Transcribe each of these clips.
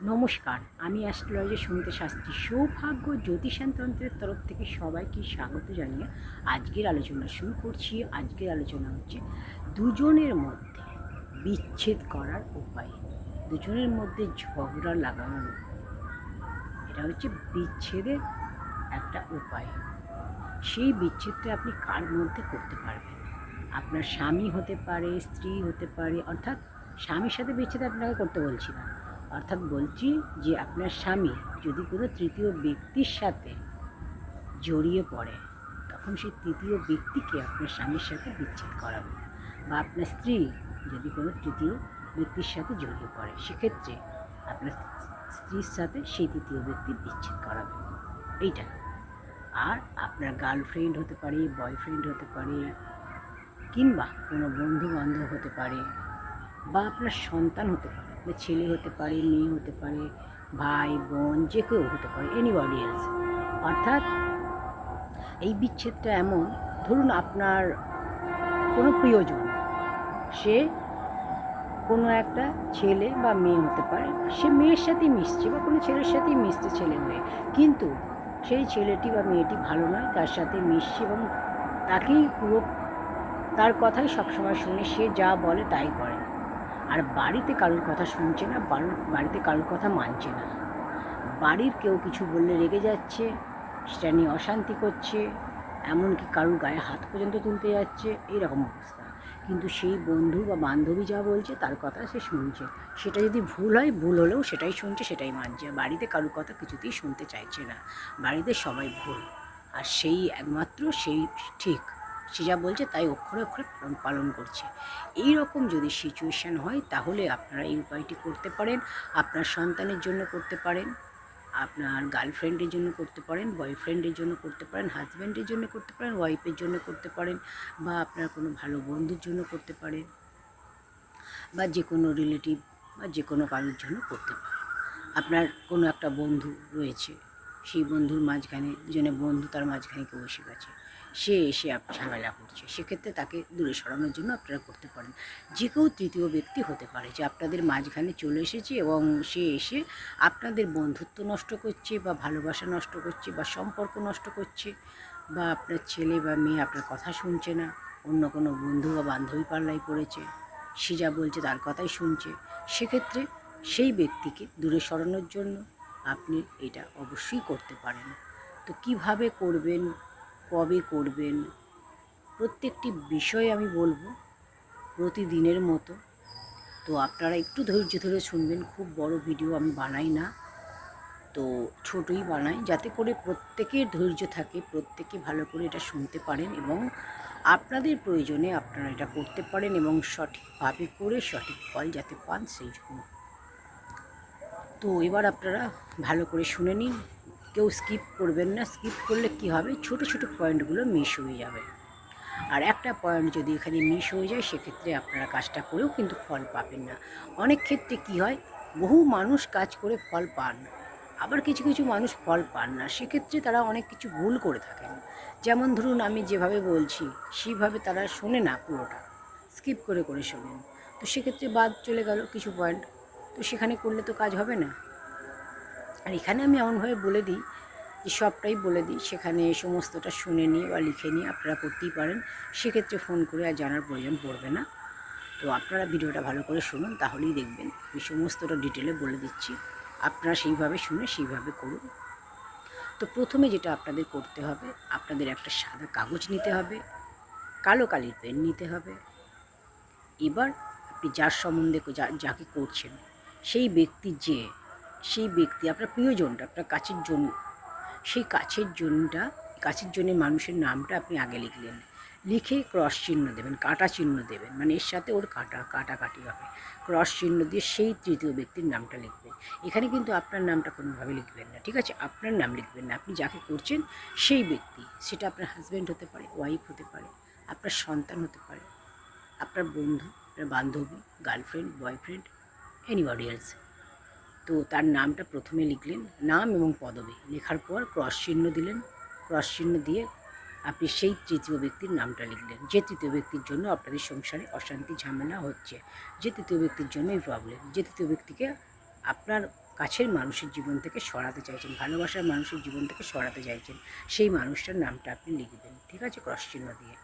নমস্কার, আমি অ্যাস্ট্রোলজি শুনতে শাস্ত্রী। সৌভাগ্য জ্যোতিষান্তন্ত্রের তরফ থেকে সবাইকে স্বাগত জানিয়ে আজকের আলোচনা শুরু করছি। আজকের আলোচনা হচ্ছে দুজনের মধ্যে বিচ্ছেদ করার উপায়। দুজনের মধ্যে ঝগড়া লাগানোর। এটা হচ্ছে বিচ্ছেদের একটা উপায়। সেই বিচ্ছেদটা আপনি কার মধ্যে করতে পারবেন? আপনার স্বামী হতে পারে, স্ত্রী হতে পারে, অর্থাৎ স্বামীর সাথে বিচ্ছেদ আপনাকে করতে বলছি না। অর্থাৎ বলছি যে আপনার স্বামী যদি কোনো তৃতীয় ব্যক্তির সাথে জড়িয়ে পড়ে, তখন সেই তৃতীয় ব্যক্তিকে আপনার স্বামীর সাথে বিচ্ছেদ করাবে। বা আপনার স্ত্রী যদি কোনো তৃতীয় ব্যক্তির সাথে জড়িয়ে পড়ে, সেক্ষেত্রে আপনার স্ত্রীর সাথে সেই তৃতীয় ব্যক্তি বিচ্ছেদ করাবে। এইটা। আর আপনার গার্লফ্রেন্ড হতে পারে বয়ফ্রেন্ড হতে পারে, কিংবা কোনো বন্ধু বান্ধব হতে পারে, বা আপনার সন্তান হতে পারে ছেলে হতে পারে, মেয়ে হতে পারে, ভাই, বোন, যে কেউ হতে পারে এনিবডি এলস অর্থাৎ এই বিচ্ছেদটা এমন, ধরুন আপনার কোনো প্রিয়জন, সে কোনো একটা ছেলে বা মেয়ে হতে পারে, সে মেয়ের সাথেই মিশছে বা কোনো ছেলের সাথেই মিশছে ছেলে মেয়ে কিন্তু সেই ছেলেটি বা মেয়েটি ভালো নয়, তার সাথে মিশছে এবং তাকেই পুরো, তার কথাই সবসময় শুনে সে যা বলে তাই করে। আর বাড়িতে কারোর কথা শুনছে না বাড়িতে কারোর কথা মানছে না। বাড়ির কেউ কিছু বললে রেগে যাচ্ছে, সেটা নিয়ে অশান্তি করছে, এমনকি কারোর গায়ে হাত পর্যন্ত তুলতে যাচ্ছে এইরকম অবস্থা। কিন্তু সেই বন্ধু বা বান্ধবী যা বলছে, তার কথা সে শুনছে। সেটা যদি ভুল হয়, ভুল হলেও সেটাই শুনছে, সেটাই মানছে। বাড়িতে কারোর কথা কিছুতেই শুনতে চাইছে না। বাড়িতে সবাই ভুল। আর সেই একমাত্র, সেই ঠিক। সে যা বলছে তাই অক্ষরে অক্ষরে পালন- পালন করছে। এই রকম যদি সিচুয়েশান হয়, তাহলে আপনারা এই উপায়টি করতে পারেন। আপনার সন্তানের জন্য করতে পারেন, আপনার গার্লফ্রেন্ডের জন্য করতে পারেন বয়ফ্রেন্ডের জন্য করতে পারেন হাজব্যান্ডের জন্য করতে পারেন ওয়াইফের জন্য করতে পারেন, বা আপনার কোনো ভালো বন্ধুর জন্য করতে পারেন, বা যে কোনো রিলেটিভ বা যে কোনো কারোর জন্য করতে পারেন। আপনার কোনো একটা বন্ধু রয়েছে, সেই বন্ধুর মাঝখানে দুজনে বন্ধু তার মাঝখানে কেউ এসে গেছে। সে এসে ঝামেলা করছে। সেক্ষেত্রে তাকে দূরে সরানোর জন্য আপনারা করতে পারেন। যে কেউ তৃতীয় ব্যক্তি হতে পারে যে আপনাদের মাঝখানে চলে এসেছে এবং সে এসে আপনাদের বন্ধুত্ব নষ্ট করছে বা ভালোবাসা নষ্ট করছে বা সম্পর্ক নষ্ট করছে বা আপনার ছেলে বা মেয়ে আপনার কথা শুনছে না, অন্য কোনো বন্ধু বা বান্ধবী পাল্লাই পড়েছে, সে যা বলছে তার কথাই শুনছে, সেক্ষেত্রে সেই ব্যক্তিকে দূরে সরানোর জন্য আপনি এটা অবশ্যই করতে পারেন। তো কীভাবে করবেন কবে করবেন? প্রত্যেকটি বিষয় আমি বলব প্রতিদিনের মতো। তো আপনারা একটু ধৈর্য ধরে শুনবেন, খুব বড় ভিডিও আমি বানাই না। তো ছোটই বানাই যাতে করে প্রত্যেকের ধৈর্য থাকে, প্রত্যেকে ভালো করে এটা শুনতে পারেন এবং আপনাদের প্রয়োজনে আপনারা এটা করতে পারেন এবং সঠিকভাবে করে সঠিক ফল যাতে পান সেই জন্য। তো এবার আপনারা ভালো করে শুনে নিন কেউ স্কিপ করবেন না স্কিপ করলে কি হবে? ছোট ছোট পয়েন্টগুলো মিস হয়ে যাবে। আর একটা পয়েন্ট যদি এখানে মিস হয়ে যায়, সেক্ষেত্রে আপনারা কাজটা করেও কিন্তু ফল পাবেন না। অনেক ক্ষেত্রে কি হয়? বহু মানুষ কাজ করে ফল পান, আবার কিছু কিছু মানুষ ফল পান না। সেক্ষেত্রে তারা অনেক কিছু ভুল করে থাকেন। যেমন ধরুন, আমি যেভাবে বলছি, সেইভাবে তারা শোনে না পুরোটা। স্কিপ করে করে শোনেন। তো সেক্ষেত্রে বাদ চলে গেল কিছু পয়েন্ট তো সেখানে করলে তো কাজ হবে না। আর এখানে আমি এমনভাবে বলে দিই যে সবটাই বলে দিই, সেখানে সমস্তটা শুনে নিয়ে বা লিখে নিয়ে আপনারা করতেই পারেন। সেক্ষেত্রে ফোন করে আর জানার প্রয়োজন পড়বে না। তো আপনারা ভিডিওটা ভালো করে শুনুন, তাহলেই দেখবেন। আমি সমস্তটা ডিটেলে বলে দিচ্ছি। আপনারা সেইভাবে শুনে সেইভাবে করুন। তো প্রথমে যেটা আপনাদের করতে হবে, আপনাদের একটা সাদা কাগজ নিতে হবে, কালো কালির পেন নিতে হবে। এবার আপনি যার সম্বন্ধে যাকে করছেন, সেই ব্যক্তি যে সেই ব্যক্তি, আপনার প্রিয়জনটা, আপনার কাছের জন্য, সেই কাছের জনটা, কাছের জন্য মানুষের নামটা আপনি আগে লিখলেন। লিখে ক্রস চিহ্ন দেবেন, কাটা চিহ্ন দেবেন মানে এর সাথে ওর কাটা, কাটাকাটি হবে। ক্রস চিহ্ন দিয়ে সেই তৃতীয় ব্যক্তির নামটা লিখবেন। এখানে কিন্তু আপনার নামটা কোনোভাবে লিখবেন না, ঠিক আছে? আপনার নাম লিখবেন না, আপনি যাকে করছেন সেই ব্যক্তি, সেটা আপনার হাজব্যান্ড হতে পারে ওয়াইফ হতে পারে, আপনার সন্তান হতে পারে, আপনার বন্ধু, আপনার বান্ধবী গার্লফ্রেন্ড বয়ফ্রেন্ড এনিবডি এলস তো তার নামটা প্রথমে লিখলেন নাম এবং পদবি। লেখার পর ক্রস চিহ্ন দিলেন। ক্রস চিহ্ন দিয়ে আপনি সেই তৃতীয় ব্যক্তির নামটা লিখলেন। যে তৃতীয় ব্যক্তির জন্য আপনাদের সংসারে অশান্তি, ঝামেলা হচ্ছে, যে তৃতীয় ব্যক্তির জন্য এই প্রবলেম যে তৃতীয় ব্যক্তিকে আপনার কাছের মানুষের জীবন থেকে সরাতে চাইছেন, ভালোবাসার মানুষের জীবন থেকে সরাতে চাইছেন, সেই মানুষটার নামটা আপনি লিখবেন, ঠিক আছে? ক্রস চিহ্ন দিয়ে।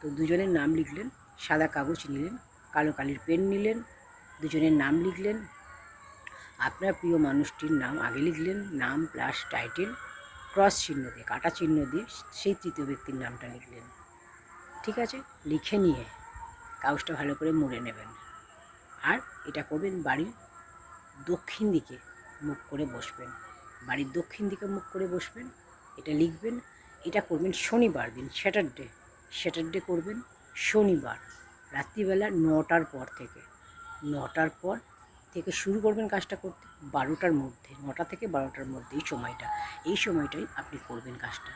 তো দুজনের নাম লিখলেন, সাদা কাগজ নিলেন, কালো কালির পেন নিলেন, দুজনের নাম লিখলেন আপনার প্রিয় মানুষটির নাম আগে লিখলেন, নাম প্লাস টাইটেল ক্রস চিহ্ন দিয়ে, কাটা চিহ্ন দিয়ে সেই তৃতীয় ব্যক্তির নামটা লিখলেন। ঠিক আছে? লিখে নিয়ে কাগজটা ভালো করে মুড়ে নেবেন। আর এটা করবেন বাড়ির দক্ষিণ দিকে মুখ করে বসবেন। বাড়ির দক্ষিণ দিকে মুখ করে বসবেন, এটা লিখবেন, এটা করবেন শনিবার দিন স্যাটারডে স্যাটারডে করবেন শনিবার, রাত্রিবেলা নটার পর থেকে। নটার পর থেকে শুরু করবেন কাজটা করতে? বারোটার মধ্যে, নটা থেকে বারোটার মধ্যে এই সময়টা। এই সময়টাই আপনি করবেন কাজটা।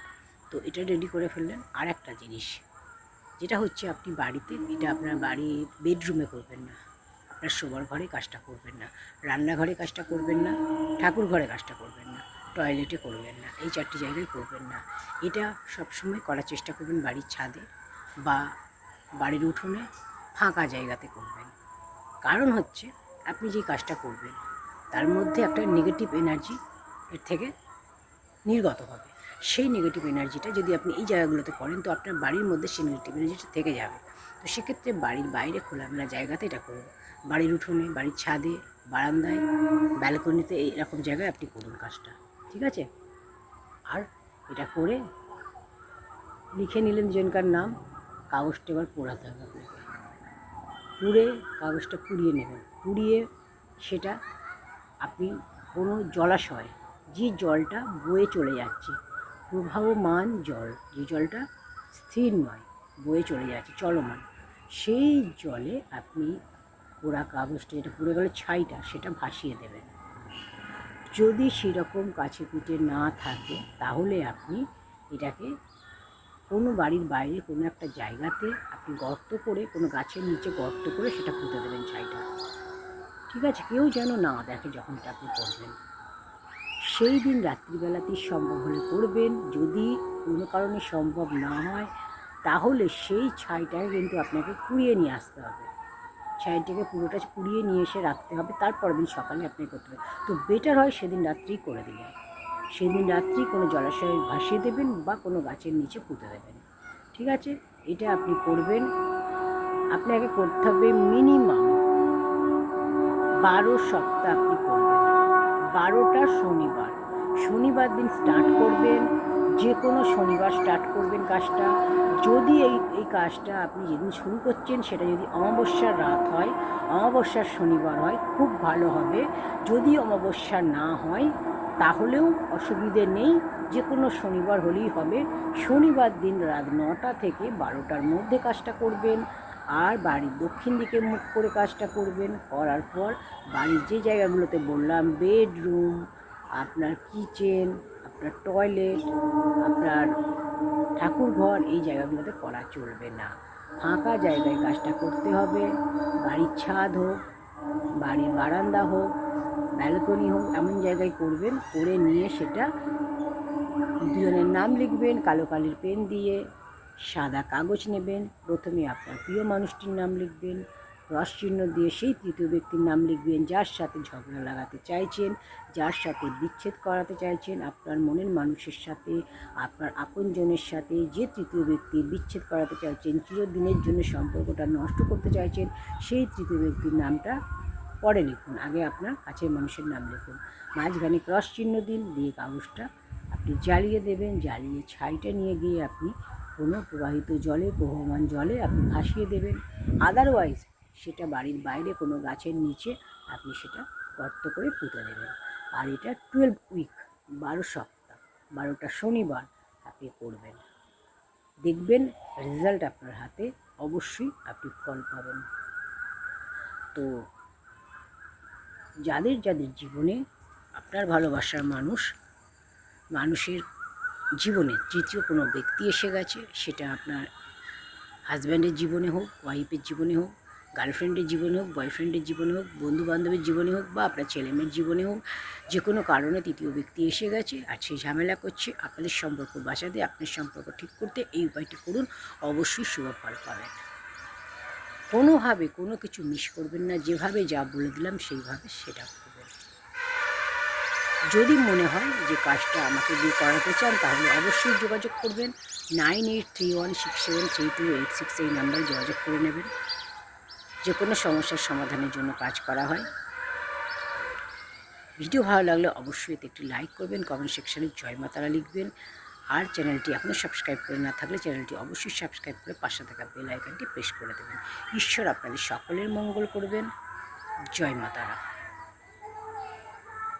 তো এটা রেডি করে ফেললেন। আর একটা জিনিস, যেটা হচ্ছে আপনি বাড়িতে, এটা আপনার বাড়ি বেডরুমে করবেন না। আপনার শোবার ঘরে কাজটা করবেন না। রান্নাঘরে কাজটা করবেন না। ঠাকুর ঘরে কাজটা করবেন না। টয়লেটে করবেন না। এই চারটি জায়গায় করবেন না। এটা সবসময় করার চেষ্টা করবেন বাড়ির ছাদে বা বাড়ির উঠোনে ফাঁকা জায়গাতে করবেন। কারণ হচ্ছে আপনি যে কাজটা করবেন, তার মধ্যে একটা নেগেটিভ এনার্জি এর থেকে নির্গত হবে। সেই নেগেটিভ এনার্জিটা যদি আপনি এই জায়গাগুলোতে করেন, তো আপনার বাড়ির মধ্যে সেই নেগেটিভ এনার্জিটা থেকে যাবে। তো সেক্ষেত্রে বাড়ির বাইরে খোলামেলা জায়গাতে এটা করুন। বাড়ির উঠোনে, বাড়ির ছাদে, বারান্দায়, ব্যালকনিতে এরকম জায়গায় আপনি করুন কাজটা, ঠিক আছে? আর এটা করে লিখে নিলেন দুজনকার নাম, কাগজটা এবার পোড়াতে হবে আপনাকে। পুড়ে কাগজটা পুড়িয়ে নেবেন। পুড়িয়ে সেটা আপনি কোনো জলাশয়, যে জলটা বয়ে চলে যাচ্ছে, প্রবাহমান জল, যে জলটা স্থির নয়, বয়ে চলে যাচ্ছে, চলমান, সেই জলে আপনি পোড়া কাগজটা, যেটা পুড়ে গেলে ছাইটা, সেটা ভাসিয়ে দেবেন। যদি সেরকম কাছে পিঠে না থাকে, তাহলে আপনি এটাকে কোনো বাড়ির বাইরে, কোনো একটা জায়গাতে আপনি গর্ত করে, কোনো গাছের নিচে গর্ত করে সেটা পুঁতে দেবেন ছাইটা। ঠিক আছে, কেউ যেন না দেখে যখন আপনি করবেন। সেই দিন রাত্রিবেলাতেই সম্ভব হলে করবেন। যদি কোনো কারণে সম্ভব না হয়, তাহলে সেই ছাইটাকে কিন্তু আপনাকে কুড়িয়ে নিয়ে আসতে হবে। ছাইটাকে পুরোটা কুড়িয়ে নিয়ে এসে রাখতে হবে তারপর দিন সকালে আপনি করতে হবে তো বেটার হয় সেদিন রাত্রেই করে দিলেন সেদিন রাত্রি কোনো জলাশয়ে ভাসিয়ে দেবেন বা কোনো গাছের নিচে পুঁতে দেবেন। ঠিক আছে? এটা আপনি করবেন। আপনাকে করতে হবে মিনিমাম বারো সপ্তাহ আপনি করবেন। বারোটা শনিবার। শনিবার দিন স্টার্ট করবেন যে কোনো শনিবার স্টার্ট করবেন কাজটা। যদি এই এই কাজটা আপনি যেদিন শুরু করছেন সেটা যদি অমাবস্যার রাত হয়, অমাবস্যার শনিবার হয়, খুব ভালো হবে। যদি অমাবস্যা না হয়, তাহলেও অসুবিধে নেই। যে কোনো শনিবার হলেই হবে। শনিবার দিন রাত নটা থেকে বারোটার মধ্যে কাজটা করবেন। আর বাড়ির দক্ষিণ দিকে মুখ করে কাজটা করবেন। করার পর বাড়ির যে জায়গাগুলোতে বললাম, বেডরুম, আপনার কিচেন, আপনার টয়লেট, আপনার ঠাকুর ঘর এই জায়গাগুলোতে করা চলবে না। ফাঁকা জায়গায় কাজটা করতে হবে। বাড়ির ছাদ হোক, বাড়ির বারান্দা হোক, ব্যালকনি হোক, এমন জায়গায় করবেন, করে নিয়ে সেটা দুজনের নাম লিখবেন, কালো কালির পেন দিয়ে। সাদা কাগজ নেবেন, প্রথমে আপনার প্রিয় মানুষটির নাম লিখবেন, রস চিহ্ন দিয়ে সেই তৃতীয় ব্যক্তির নাম লিখবেন, যার সাথে ঝগড়া লাগাতে চাইছেন, যার সাথে বিচ্ছেদ করাতে চাইছেন, আপনার মনের মানুষের সাথে, আপনার আপনজনের সাথে, যে তৃতীয় ব্যক্তি বিচ্ছেদ করাতে চাইছেন, চিরদিনের জন্য সম্পর্কটা নষ্ট করতে চাইছেন, সেই তৃতীয় ব্যক্তির নামটা পরে লিখুন, আগে আপনার কাছের মানুষের নাম লিখুন। মাঝখানে ক্রস চিহ্ন দিন, দিয়ে কাগজটা আপনি জ্বালিয়ে দেবেন, জ্বালিয়ে ছাইটা নিয়ে গিয়ে আপনি কোনো প্রবাহিত জলে, প্রবহমান জলে আপনি ভাসিয়ে দেবেন। আদারওয়াইজ সেটা বাড়ির বাইরে কোনো গাছের নিচে আপনি সেটা গর্ত করে পুঁতে দেবেন। আর এটা টুয়েলভ উইক বারো সপ্তাহ, বারোটা শনিবার আপনি করবেন। দেখবেন রেজাল্ট আপনার হাতে, অবশ্যই আপনি ফল পাবেন। তো যাদের যাদের জীবনে আপনার ভালোবাসার মানুষ, মানুষের জীবনে তৃতীয় কোনো ব্যক্তি এসে গেছে, সেটা আপনার হাজব্যান্ডের জীবনে হোক ওয়াইফের জীবনে হোক গার্লফ্রেন্ডের জীবনে হোক বয়ফ্রেন্ডের জীবনে হোক বন্ধু বান্ধবের জীবনে হোক, বা আপনার ছেলেমেয়ের জীবনে হোক, যে কোনো কারণে তৃতীয় ব্যক্তি এসে গেছে আর সেই ঝামেলা করছে, আপনাদের সম্পর্ক বাঁচাতে, আপনার সম্পর্ক ঠিক করতে এই উপায়টি করুন, অবশ্যই ফল পাবেন। কোনোভাবে কোনো কিছু মিস করবেন না, যেভাবে যা বলে দিলাম সেইভাবে সেটা করবেন যদি মনে হয় যে কাজটা আমাকে দিয়ে করাতে চান, তাহলে অবশ্যই যোগাযোগ করবেন। Nine eight three one six seven three two eight six এই নাম্বারে যোগাযোগ করে নেবেন। যে কোনো সমস্যার সমাধানের জন্য কাজ করা হয়। ভিডিও ভালো লাগলে অবশ্যই এতে একটি লাইক করবেন কমেন্ট সেকশানে জয় মাতারা লিখবেন। আর চ্যানেলটি এখনও সাবস্ক্রাইব করে না থাকলে চ্যানেলটি অবশ্যই সাবস্ক্রাইব করে পাশে থাকা বেল আইকনটি প্রেস করে দেবেন। ঈশ্বর আপনাদের সকলের মঙ্গল করবেন। জয় মাতারা